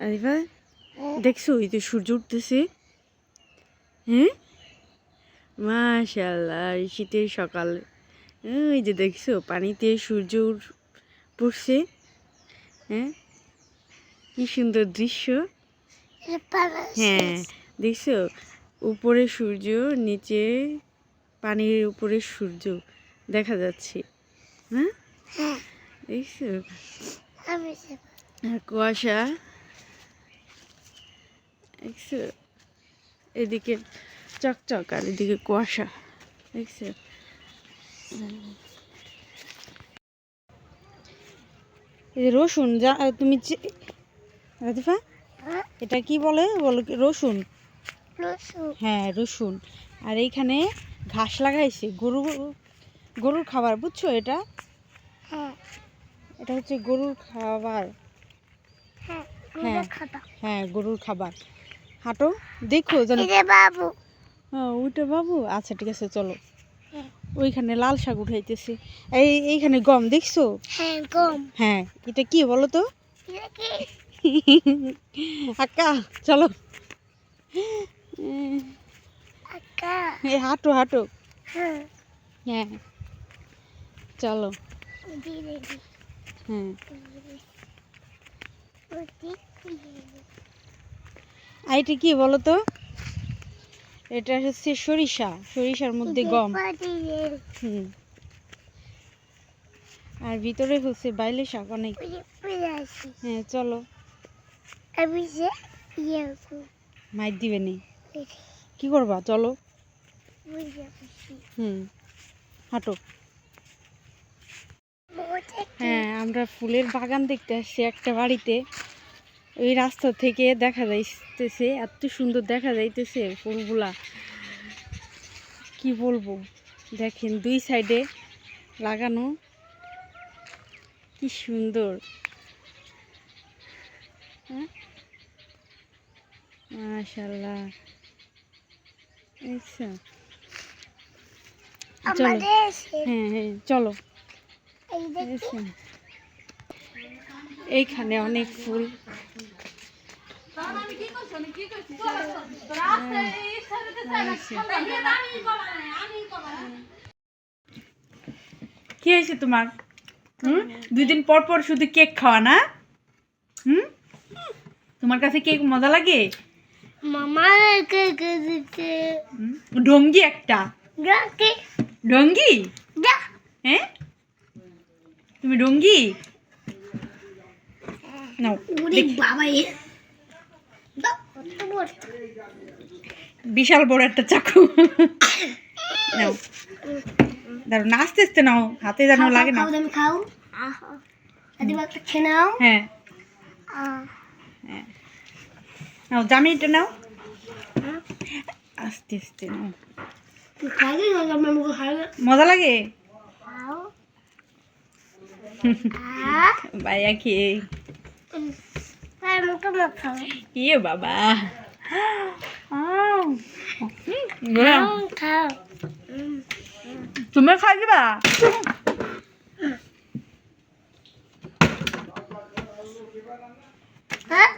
আরিফা দেখছ এই তো সূর্য উঠতেছে? হ্যাঁ? মাশাল্লাহ শীতের সকাল। ওই যে দেখছ পানিতে সূর্য পড়ছে। হ্যাঁ? কি সুন্দর দৃশ্য। হ্যাঁ দেখছ উপরে সূর্য নিচে পানির উপরে সূর্য দেখা যাচ্ছে। হ্যাঁ? দেখছ? আর কুয়াশা। দেখছ? এদিকে চকচক আর এদিকে কুয়াশা। দেখছ? এই রসুন যা তুমি রাজিফা এটা কি বলে? বলো রসুন? হ্যাঁ রসুন। আর এইখানে ঘাস লাগাইছে। গরু গরুর খাবার বুঝছ এটা? এটা হচ্ছে গরুর খাবার। হ্যাঁ হ্যাঁ গরুর খাবার। হাঁটো দেখো বাবু। হ্যাঁ ওইটা বাবু? আচ্ছা ঠিক আছে চলো। হ্যাঁ। ওইখানে লাল শাক উঠাইতেছে। এই এইখানে গম দেখছ? হ্যাঁ গম। হ্যাঁ এটা কি বলো তো? আক্কা চলো। এই হাঁটো হাঁটো। হ্যাঁ। হ্যাঁ। চলো। হ্যাঁ। আর এটা কি বলো তো এটা হচ্ছে সরিষা সরিষার মধ্যে গম। হুম। আর ভিতরে হচ্ছে বাইলে শাক অনেক। হ্যাঁ চলো। ইয়ে মাইর দিবে নি। কি করবা? চলো। হুম। হাঁটো। হ্যাঁ আমরা ফুলের বাগান দেখতে আসছি একটা বাড়িতে। ওই রাস্তা থেকে দেখা যাইতেছে এত সুন্দর দেখা যাইতেছে ফুলগুলা। কি বলব? দেখেন দুই সাইডে লাগানো। কি সুন্দর। হ্যাঁ? মাশাল্লাহ আচ্ছা। চলো। হ্যাঁ হ্যাঁ চলো। এই। এইখানে অনেক ফুল। কি হয়েছে তোমার? হুম? দুই দিন পর পর শুধু কেক খাওয়া না? হুম? তোমার কাছে কেক মজা লাগে? মামা দিতে? ডঙ্গি একটা। ডা হ্যাঁ তুমি ডঙ্গি? নাও বাবা বিশাল বড় একটা চাকু। নাও। দাঁড়ো না আস্তে আস্তে নাও। হাতে যেন লাগে না। খাও খেয়ে নাও। হ্যাঁ। হ্যাঁ নাও জামিটা নাও। আস্তে আস্তে মজা লাগে? খাও। আহ। ইয়ে বাবা। তুমি খাই দিবা হ্যাঁ?